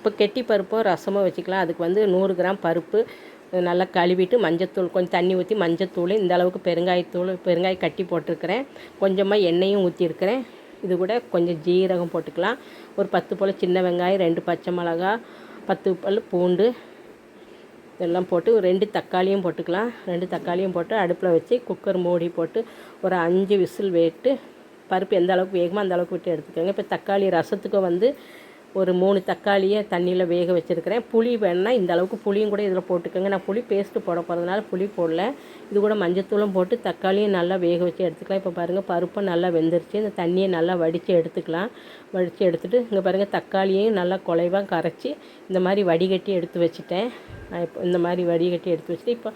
இப்போ கெட்டி பருப்பும் ரசமும் வச்சுக்கலாம். அதுக்கு வந்து நூறு கிராம் பருப்பு நல்லா கழுவிட்டு மஞ்சத்தூள் கொஞ்சம் தண்ணி ஊற்றி மஞ்சத்தூள் இந்த அளவுக்கு பெருங்காயத்தூள் பெருங்காய கட்டி போட்டிருக்கிறேன். கொஞ்சமாக எண்ணெயும் ஊற்றிருக்கிறேன் இது கூட கொஞ்சம் ஜீரகம் போட்டுக்கலாம். ஒரு பத்து போல் சின்ன வெங்காயம் ரெண்டு பச்சை மிளகா பத்து பல் பூண்டு இதெல்லாம் போட்டு ரெண்டு தக்காளியும் போட்டுக்கலாம். ரெண்டு தக்காளியும் போட்டு அடுப்பில் வச்சு குக்கர் மூடி போட்டு ஒரு அஞ்சு விசில் வேட்டு பருப்பு எந்த அளவுக்கு வேகமோ அந்த அளவுக்கு விட்டு எடுத்துக்கோங்க. இப்போ தக்காளி ரசத்துக்கு வந்து ஒரு மூணு தக்காளியை தண்ணியில் வேக வச்சுருக்கிறேன். புளி வேணால் இந்த அளவுக்கு புளியும் கூட இதில் போட்டுக்கோங்க. நான் புளி பேஸ்ட்டு போட போகிறதுனால புளி போடல. இது கூட மஞ்சத்தூளும் போட்டு தக்காளியும் நல்லா வேக வச்சு எடுத்துக்கலாம். இப்போ பாருங்கள் பருப்பும் நல்லா வெந்துருச்சு. இந்த தண்ணியை நல்லா வடித்து எடுத்துக்கலாம். வடித்து எடுத்துகிட்டு இங்கே பாருங்கள் தக்காளியையும் நல்லா குலைவாக கரைச்சி இந்த மாதிரி வடிகட்டி எடுத்து வச்சுட்டேன். இப்போ இந்த மாதிரி வடிகட்டி எடுத்து வச்சுட்டு இப்போ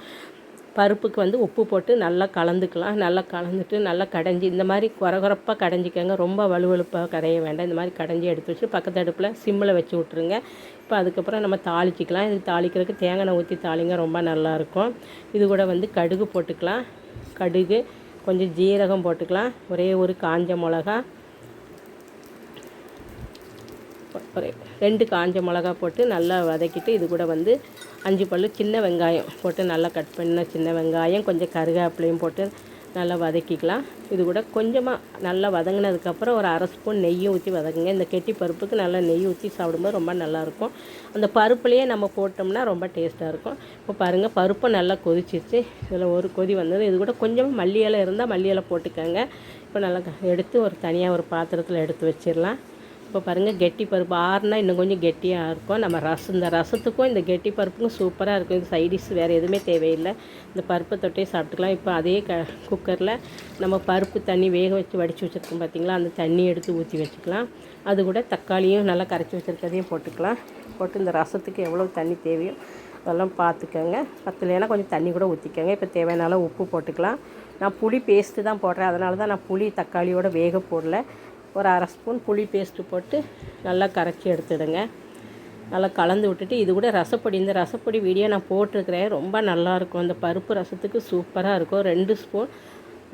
பருப்புக்கு வந்து உப்பு போட்டு நல்லா கலந்துக்கலாம். நல்லா கலந்துட்டு நல்லா கடைஞ்சி இந்த மாதிரி குறகுறப்பாக கடைஞ்சிக்கோங்க. ரொம்ப வலுவலுப்பாக கடைய வேண்டாம். இந்த மாதிரி கடைஞ்சி எடுத்து வச்சு பக்கத்து அடுப்பில் சிம்மில் வச்சு விட்ருங்க இப்போ அதுக்கப்புறம் நம்ம தாளிச்சிக்கலாம். இது தாளிக்கிறதுக்கு தேங்காய் ஊற்றி தாளிங்க ரொம்ப நல்லாயிருக்கும் இது கூட வந்து கடுகு போட்டுக்கலாம். கடுகு கொஞ்சம் ஜீரகம் போட்டுக்கலாம். ஒரே ஒரு காஞ்ச மிளகா ரெண்டு காஞ்ச மிளகா போட்டு நல்லா வதக்கிட்டு இது கூட வந்து அஞ்சு பல்லு சின்ன வெங்காயம் போட்டு நல்லா கட் பண்ண சின்ன வெங்காயம் கொஞ்சம் கருவேப்பிலையும் போட்டு நல்லா வதக்கிக்கலாம். இது கூட கொஞ்சமாக நல்லா வதங்கினதுக்கப்புறம் ஒரு அரை ஸ்பூன் நெய்யும் ஊற்றி வதக்குங்க. இந்த கெட்டி பருப்புக்கு நல்லா நெய் ஊற்றி சாப்பிடும்போது ரொம்ப நல்லாயிருக்கும். அந்த பருப்புலேயே நம்ம போட்டோம்னா ரொம்ப டேஸ்ட்டாக இருக்கும். இப்போ பாருங்கள் பருப்பு நல்லா கொதிச்சிருச்சு. இதில் ஒரு கொதி வந்தது. இது கூட கொஞ்சமாக மல்லி இலை இருந்தால் மல்லி இலை போட்டுக்கோங்க. இப்போ நல்லா எடுத்து ஒரு தனியாக ஒரு பாத்திரத்தில் எடுத்து வச்சிடலாம். இப்போ பாருங்கள் கெட்டி பருப்பு ஆறுனா இன்னும் கொஞ்சம் கெட்டியாக இருக்கும். நம்ம ரசம் இந்த ரசத்துக்கும் இந்த கெட்டி பருப்புக்கும் சூப்பராக இருக்கும். இந்த சைடிஷ் வேறு எதுவுமே தேவையில்லை. இந்த பருப்பை தொட்டே சாப்பிட்டுக்கலாம். இப்போ அதே க குக்கரில் நம்ம பருப்பு தண்ணி வேக வச்சு வடித்து வச்சுருக்கோம் பார்த்திங்களா அந்த தண்ணி எடுத்து ஊற்றி வச்சுக்கலாம். அது கூட தக்காளியும் நல்லா கரைச்சி வச்சுருக்கதையும் போட்டுக்கலாம். போட்டு இந்த ரசத்துக்கு எவ்வளோ தண்ணி தேவையோ அதெல்லாம் பார்த்துக்கோங்க பத்துலேனா கொஞ்சம் தண்ணி கூட ஊற்றிக்கோங்க இப்போ தேவையான உப்பு போட்டுக்கலாம். நான் புளி பேஸ்ட்டு தான் போடுறேன். அதனால தான் நான் புளி தக்காளியோட வேக போடல. ஒரு அரை ஸ்பூன் புளி பேஸ்ட்டு போட்டு நல்லா கரைச்சி எடுத்துடுங்க. நல்லா கலந்து விட்டுட்டு இது கூட ரசப்பொடி. இந்த ரசப்பொடி வீடியோ நான் போட்டிருக்கிறேன். ரொம்ப நல்லாயிருக்கும் அந்த பருப்பு ரசத்துக்கு சூப்பராக இருக்கும். ரெண்டு ஸ்பூன்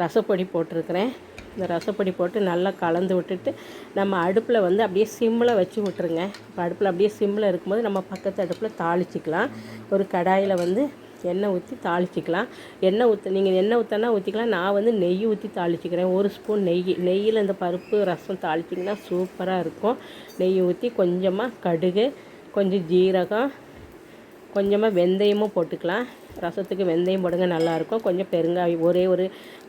ரசப்பொடி போட்டிருக்கிறேன். இந்த ரசப்பொடி போட்டு நல்லா கலந்து விட்டுட்டு நம்ம அடுப்பில் வந்து அப்படியே சிம்மில் வச்சு விட்ருங்க இப்போ அடுப்பில் அப்படியே சிம்மில் இருக்கும்போது நம்ம பக்கத்து அடுப்பில் தாளிச்சிக்கலாம். ஒரு கடாயில் வந்து எண்ணெய் ஊற்றி தாளிச்சிக்கலாம். எண்ணெய் ஊற்ற நீங்கள் எண்ணெய் ஊற்றினா ஊற்றிக்கலாம் நான் வந்து நெய் ஊற்றி தாளிச்சிக்கிறேன். ஒரு ஸ்பூன் நெய் நெய்யில் இந்த பருப்பு ரசம் தாளிச்சிங்கன்னா சூப்பராக இருக்கும். நெய் ஊற்றி கொஞ்சமாக கடுகு கொஞ்சம் ஜீரகம் கொஞ்சமாக வெந்தயமும் போட்டுக்கலாம். ரசத்துக்கு வெந்தயம் போடுங்க நல்லாயிருக்கும். கொஞ்சம் பெருங்காயம் ஒரே ஒரு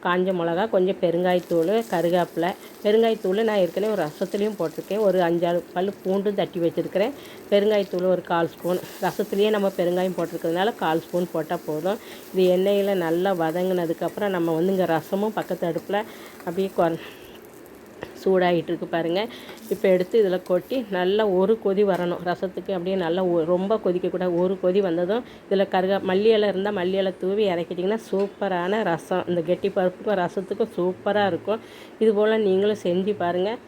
காஞ்ச மிளகா கொஞ்சம் பெருங்காயத்தூள் கருகாப்பில் பெருங்காயத்தூள் நான் ஏற்கனவே ஒரு ரசத்துலேயும் போட்டிருக்கேன். ஒரு அஞ்சாறு பல் பூண்டும் தட்டி வச்சுருக்கிறேன். பெருங்காயத்தூள் ஒரு கால் ஸ்பூன். ரசத்துலேயே நம்ம பெருங்காயம் போட்டிருக்கிறதுனால கால் ஸ்பூன் போட்டால் போதும். இது எண்ணெயில் நல்லா வதங்கினதுக்கப்புறம் நம்ம வந்து இங்கே ரசமும் பக்கத்து அடுப்பில் அப்படியே கொ சூடாகிட்டு இருக்கு பாருங்கள் இப்போ எடுத்து இதில் கொட்டி நல்லா ஒரு கொதி வரணும். ரசத்துக்கு அப்படியே நல்லா ரொம்ப கொதிக்கக்கூடாது ஒரு கொதி வந்ததும் இதில் கருகா மல்லி இலை இருந்தால் மல்லியலை தூவி இறக்கிட்டிங்கன்னா சூப்பரான ரசம். இந்த கெட்டி பருப்புக்கும் ரசத்துக்கும் சூப்பராக இருக்கும். இது போல் நீங்களும் செஞ்சு பாருங்கள்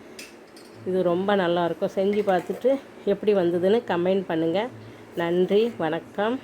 இது ரொம்ப நல்லாயிருக்கும் செஞ்சு பார்த்துட்டு எப்படி வந்ததுன்னு கமெண்ட் பண்ணுங்கள் நன்றி வணக்கம்.